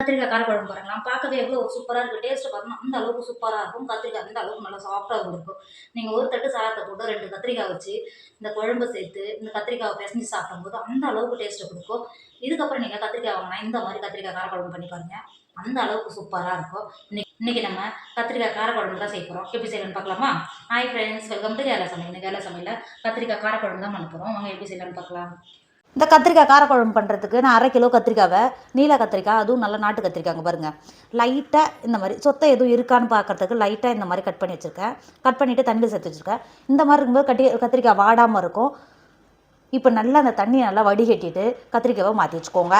கத்திரிக்காய் காரக்குழம்பு பாருங்களா பார்க்கவே எவ்வளோ சூப்பராக இருக்குது டேஸ்ட்டு பாருங்கள் அந்த அளவுக்கு சூப்பராக இருக்கும். கத்திரிக்காய் அந்த அளவுக்கு நல்லா சாஃப்டாக இருக்கும். நீங்கள் ஒரு தட்டு சாதத்தை போட்டு ரெண்டு கத்திரிக்காய் வச்சு இந்த குழம்பு சேர்த்து இந்த கத்திரிக்காவை பிசைஞ்சு சாப்பிடும்போது அந்த அளவுக்கு டேஸ்ட்டு கொடுக்கும். இதுக்கப்புறம் நீங்கள் கத்திரிக்காய் வாங்கினா இந்த மாதிரி கத்திரிக்காய் காரக்குழம்பு பண்ணி பாருங்கள் அந்த அளவுக்கு சூப்பராக இருக்கும். இன்னைக்கு இன்னைக்கு நம்ம கத்திரிக்காய் காரக்குழம்பு தான் செய்ய போகிறோம் எப்படி செய்யலாம்னு பார்க்கலாமா? Hi friends welcome to Kerala சமையல். இந்த கேரளா சமையலில் கத்திரிக்காய் காரக்குழம்பு தான் பண்ண போகிறோம் வாங்க எப்படி செய்யலாம்னு பார்க்கலாம். இந்த கத்திரிக்காய் காரக்குழம்பு பண்ணுறதுக்கு நான் அரை கிலோ கத்திரிக்காவை நீல கத்திரிக்காய் அதுவும் நல்லா நாட்டு கத்திரிக்காய்ங்க பாருங்கள் லைட்டாக இந்த மாதிரி சொத்தை எதுவும் இருக்கான்னு பார்க்கறதுக்கு லைட்டாக இந்த மாதிரி கட் பண்ணி வச்சுருக்கேன். கட் பண்ணிவிட்டு தண்ணியில் சேர்த்து வச்சுருக்கேன். இந்த மாதிரி இருக்கும்போது கட்டி கத்திரிக்காய் வாடாமல் இருக்கும். இப்போ நல்லா அந்த தண்ணியை நல்லா வடிகட்டிட்டு கத்திரிக்காவை மாற்றி வச்சுக்கோங்க.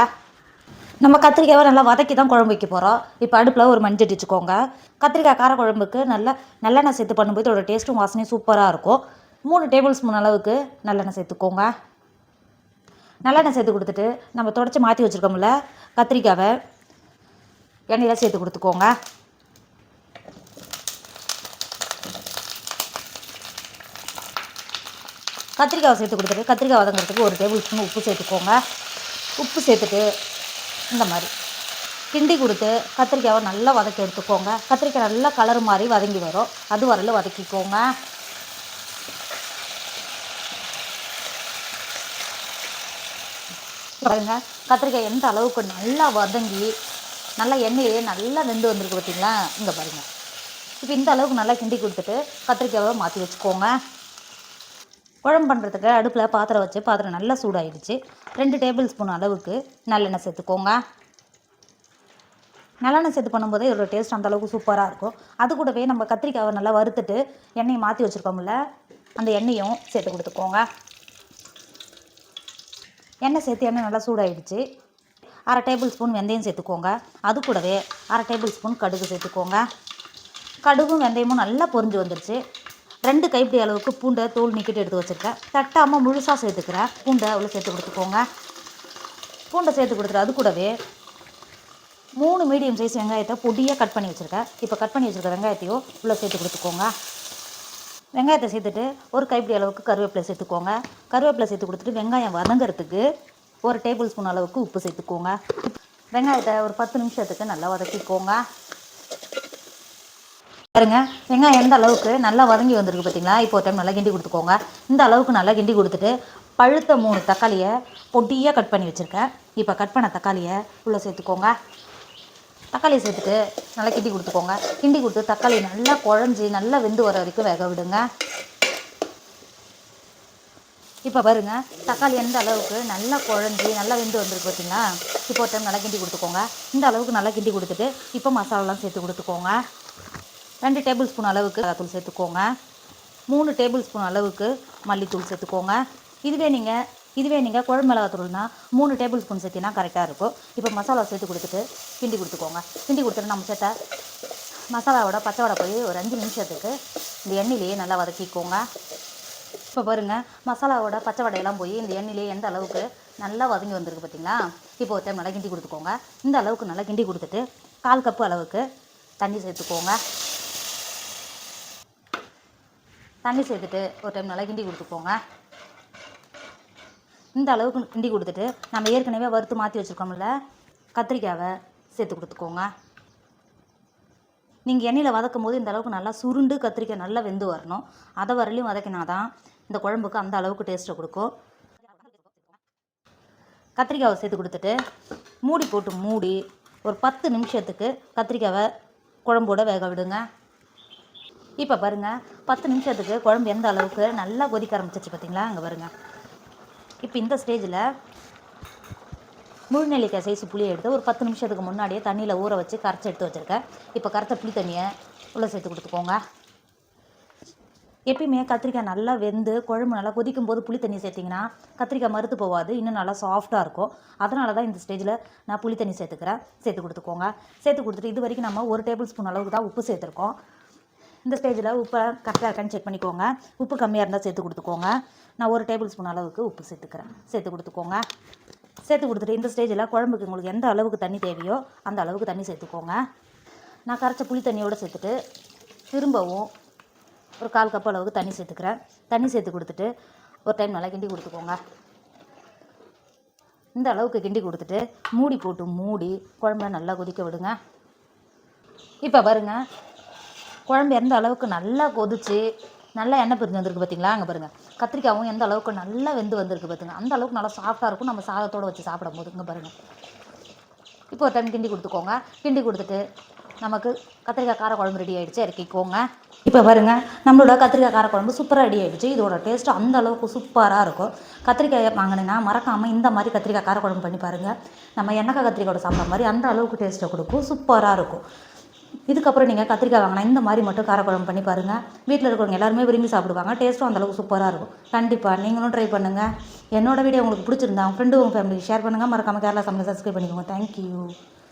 நம்ம கத்திரிக்காவை நல்லா வதக்கி தான் குழம்பு வைக்க போகிறோம் இப்போ அடுப்பில் ஒரு மஞ்சள் வச்சுக்கோங்க. கத்திரிக்காய் காரக்குழம்புக்கு நல்லா நல்லெண்ணெய் சேர்த்து பண்ணும்போது இதோட டேஸ்ட்டும் வாசனையும் சூப்பராக இருக்கும். மூணு டேபிள் ஸ்பூன் அளவுக்கு நல்லெண்ணெய் சேர்த்துக்கோங்க. நல்லெண்ணெய் சேர்த்து கொடுத்துட்டு நம்ம தொடச்சி மாற்றி வச்சுருக்கோம்ல கத்திரிக்காவை. எண்ணெயில் சேர்த்து கொடுத்துக்கோங்க. கத்திரிக்காவை சேர்த்து கொடுத்துட்டு கத்திரிக்காய் வதங்குறதுக்கு ஒரு டேபிள் ஸ்பூன் உப்பு சேர்த்துக்கோங்க. உப்பு சேர்த்துட்டு இந்த மாதிரி கிண்டி கொடுத்து கத்திரிக்காவை நல்லா வதக்கி எடுத்துக்கோங்க. கத்திரிக்காய் நல்லா கலர் மாதிரி வதங்கி வரும். அது வரல வதக்கிக்கோங்க. பாருங்க கத்திரிக்காய் எந்த அளவுக்கு நல்லா வதங்கி நல்லா எண்ணெயிலே நல்லா வெந்து வந்திருக்கு பார்த்தீங்களா இங்கே பாருங்க. இப்போ இந்த அளவுக்கு நல்லா கிண்டி கொடுத்துட்டு கத்திரிக்காயை மாற்றி வச்சுக்கோங்க. குழம்பு பண்ணுறதுக்கு அடுப்பில் பாத்திரம் வச்சு பாத்திரம் நல்லா சூடாயிடுச்சு. ரெண்டு டேபிள் ஸ்பூன் அளவுக்கு நல்லெண்ணெய் சேர்த்துக்கோங்க. நல்லெண்ணெய் சேர்த்து பண்ணும்போது இதோட டேஸ்ட் அந்த அளவுக்கு சூப்பராக இருக்கும். அது கூடவே நம்ம கத்திரிக்காயை நல்லா வறுத்துட்டு எண்ணெயை மாற்றி வச்சுருக்கோம்ல அந்த எண்ணெயும் சேர்த்து கொடுத்துக்கோங்க. எண்ணெய் சேர்த்து எண்ணெய் நல்லா சூடாயிடுச்சு. அரை டேபிள் ஸ்பூன் வெந்தயம் சேர்த்துக்கோங்க. அது கூடவே அரை டேபிள் ஸ்பூன் கடுகு சேர்த்துக்கோங்க. கடுகும் வெந்தயமும் நல்லா பொரிஞ்சு வந்துடுச்சு ரெண்டு கைப்பிடி அளவுக்கு பூண்டை தோல் நீக்கிட்டு எடுத்து வச்சுருக்கேன். தட்டாமல் முழுசாக சேர்த்துக்கிறேன். பூண்டை அவ்வளோ சேர்த்து கொடுத்துக்கோங்க. பூண்டை சேர்த்து கொடுத்துட்டு அது கூடவே மூணு மீடியம் சைஸ் வெங்காயத்தை பொடியாக கட் பண்ணி வச்சுருக்கேன். இப்போ கட் பண்ணி வச்சுருக்க வெங்காயத்தையும் உள்ளே சேர்த்து கொடுத்துக்கோங்க. வெங்காயத்தை சேர்த்துட்டு ஒரு கைப்பிடி அளவுக்கு கருவேப்பிலை சேர்த்துக்கோங்க. கருவேப்பிலை சேர்த்து கொடுத்துட்டு வெங்காயம் வதங்கிறதுக்கு ஒரு டேபிள் ஸ்பூன் அளவுக்கு உப்பு சேர்த்துக்கோங்க. வெங்காயத்தை ஒரு பத்து நிமிஷத்துக்கு நல்லா வதக்கிக்கோங்க. பாருங்க வெங்காயம் எந்த அளவுக்கு நல்லா வதங்கி வந்திருக்கு பார்த்தீங்களா? இப்போ ஒரு டைம் நல்லா கிண்டி கொடுத்துக்கோங்க. இந்த அளவுக்கு நல்லா கிண்டி கொடுத்துட்டு பழுத்த மூணு தக்காளியை பொடியாக கட் பண்ணி வச்சுருக்கேன். இப்போ கட் பண்ண தக்காளியை உள்ளே சேர்த்துக்கோங்க. தக்காளியை சேர்த்துட்டு நல்லா கிண்டி கொடுத்துக்கோங்க. கிண்டி கொடுத்து தக்காளி நல்லா குழஞ்சி நல்லா வெந்து வர வரைக்கும் வேக விடுங்க. இப்போ பாருங்க தக்காளி எந்த அளவுக்கு நல்லா குழஞ்சி நல்லா வெந்து வந்திருக்கு பார்த்தீங்களா இப்போ ஒரு டைம் நல்லா கிண்டி கொடுத்துக்கோங்க. இந்த அளவுக்கு நல்லா கிண்டி கொடுத்துட்டு இப்போ மசாலாலாம் சேர்த்து கொடுத்துக்கோங்க. ரெண்டு டேபிள் ஸ்பூன் அளவுக்கு தூள் சேர்த்துக்கோங்க. மூணு டேபிள் ஸ்பூன் அளவுக்கு மல்லித்தூள் சேர்த்துக்கோங்க. இதுவே நீங்கள் இதுவே நீங்கள் குழம்பு மிளகாத்தூள்னா மூணு டேபிள் ஸ்பூன் சேர்த்தினா கரெக்டாக இருக்கும். இப்போ மசாலா சேர்த்து கொடுத்துட்டு கிண்டி கொடுத்துக்கோங்க. கிண்டி கொடுத்துட்டு நம்ம சேர்த்தா மசாலாவோட பச்சை வடை போய் ஒரு அஞ்சு நிமிஷத்துக்கு இந்த எண்ணெயிலேயே நல்லா வதக்கிக்கோங்க. இப்போ பாருங்கள் மசாலாவோட பச்சை வடையெல்லாம் போய் இந்த எண்ணெயிலேயே எந்த அளவுக்கு நல்லா வதங்கி வந்திருக்கு பார்த்தீங்களா? இப்போ ஒரு டைம் நல்லா கிண்டி கொடுத்துக்கோங்க. இந்த அளவுக்கு நல்லா கிண்டி கொடுத்துட்டு கால் கப்பு அளவுக்கு தண்ணி சேர்த்துக்கோங்க. தண்ணி சேர்த்துட்டு ஒரு டைம் நல்லா கிண்டி கொடுத்துக்கோங்க. இந்த அளவுக்கு கிண்டி கொடுத்துட்டு நம்ம ஏற்கனவே வறுத்து மாற்றி வச்சுருக்கோம்ல கத்திரிக்காவை சேர்த்து கொடுத்துக்கோங்க. நீங்கள் எண்ணெயில் வதக்கும் போது இந்த அளவுக்கு நல்லா சுருண்டு கத்திரிக்காய் நல்லா வெந்து வரணும். அதை வரலையும் வதக்கினா தான் இந்த குழம்புக்கு அந்த அளவுக்கு டேஸ்ட்டை கொடுக்கும். கத்திரிக்காவை சேர்த்து கொடுத்துட்டு மூடி போட்டு மூடி ஒரு பத்து நிமிஷத்துக்கு கத்திரிக்காவை குழம்போட வேக விடுங்க. இப்போ பாருங்கள் பத்து நிமிஷத்துக்கு குழம்பு எந்த அளவுக்கு நல்லா கொதிக்க ஆரம்பிச்சிச்சு பார்த்தீங்களா அங்கே பாருங்கள் இப்போ இந்த ஸ்டேஜில் முழுநெல்லிக்காய் சைஸ் புளியை எடுத்து ஒரு பத்து நிமிஷத்துக்கு முன்னாடியே தண்ணியில் ஊற வச்சு கரைச்சி எடுத்து வச்சுருக்கேன். இப்போ கரைச்ச புளி தண்ணியை உள்ளே சேர்த்து கொடுத்துக்கோங்க. எப்பயுமே கத்திரிக்காய் நல்லா வெந்து குழம்பு நல்லா கொதிக்கும் போது புளி தண்ணி சேர்த்திங்கன்னா கத்திரிக்காய் மறுத்து போகாது இன்னும் நல்லா சாஃப்டாக இருக்கும். அதனால தான் இந்த ஸ்டேஜில் நான் புளி தண்ணி சேர்த்துக்கிறேன். சேர்த்து கொடுத்துக்கோங்க. சேர்த்து கொடுத்துட்டு இது வரைக்கும் நம்ம ஒரு டேபிள் ஸ்பூன் அளவுக்கு தான் உப்பு சேர்த்துருக்கோம். இந்த ஸ்டேஜில் உப்பை கரெக்டாக இருக்கான்னு செக் பண்ணிக்கோங்க. உப்பு கம்மியாக இருந்தால் சேர்த்து கொடுத்துக்கோங்க. நான் ஒரு டேபிள் ஸ்பூன் அளவுக்கு உப்பு சேர்த்துக்கிறேன். சேர்த்து கொடுத்துக்கோங்க. சேர்த்து கொடுத்துட்டு இந்த ஸ்டேஜில் குழம்புக்கு உங்களுக்கு எந்த அளவுக்கு தண்ணி தேவையோ அந்த அளவுக்கு தண்ணி சேர்த்துக்கோங்க. நான் கரைச்ச புளி தண்ணியோடு சேர்த்துட்டு திரும்பவும் ஒரு கால் கப் அளவுக்கு தண்ணி சேர்த்துக்கிறேன். தண்ணி சேர்த்து கொடுத்துட்டு ஒரு டைம் நல்லா கிண்டி கொடுத்துக்கோங்க. இந்த அளவுக்கு கிண்டி கொடுத்துட்டு மூடி போட்டு மூடி குழம்புல நல்லா கொதிக்க விடுங்க. இப்போ பாருங்கள் குழம்பு எந்த அளவுக்கு நல்லா கொதிச்சு நல்லா எண்ணெய் பிரிஞ்சு வந்திருக்கு பார்த்தீங்களா அங்கே பாருங்கள் கத்திரிக்காயும் எந்த அளவுக்கு நல்லா வெந்து வந்திருக்கு பார்த்துங்க அந்த அளவுக்கு நல்லா சாஃப்டாக இருக்கும். நம்ம சாதத்தோடு வச்சு சாப்பிடும் போது இங்கே பாருங்கள் இப்போ ஒரு டைம் கிண்டி கொடுத்துக்கோங்க. கிண்டி கொடுத்துட்டு நமக்கு கத்திரிக்காய் காரக்குழம்பு ரெடி ஆகிடுச்சு இறக்கிக்கோங்க. இப்போ பாருங்க. நம்மளோட கத்திரிக்காய் காரக்குழம்பு சூப்பராக ரெடி ஆகிடுச்சு இதோட டேஸ்ட்டு அந்த அளவுக்கு சூப்பராக இருக்கும். கத்திரிக்காயை வாங்கினீங்கன்னா மறக்காமல் இந்த மாதிரி கத்திரிக்காய் காரக்குழம்பு பண்ணி பாருங்கள் நம்ம எண்ணெய் கத்திரிக்காயோட சாப்பிட்ற மாதிரி அந்த அளவுக்கு டேஸ்ட்டை கொடுக்கும். சூப்பராக இருக்கும். இதுக்கப்புறம் நீங்கள் கத்திரிக்காய் வாங்கினா இந்த மாதிரி மட்டும் காரக்குழம்பு பண்ணி பாருங்கள் வீட்டில் இருக்கிறவங்க எல்லாருமே விரும்பி சாப்பிடுவாங்க. டேஸ்ட்டும் அந்தளவுக்கு சூப்பராக இருக்கும். கண்டிப்பாக நீங்களும் ட்ரை பண்ணுங்கள் என்னோட வீடியோ உங்களுக்கு பிடிச்சிருந்தா உங்கள் ஃப்ரெண்டு உங்கள் ஃபேமிலிக்கு ஷேர் பண்ணுங்கள் மறக்காமல் கேரளா சமையல் சப்ஸ்கிரைப் பண்ணிக்கோங்க. தேங்க்யூ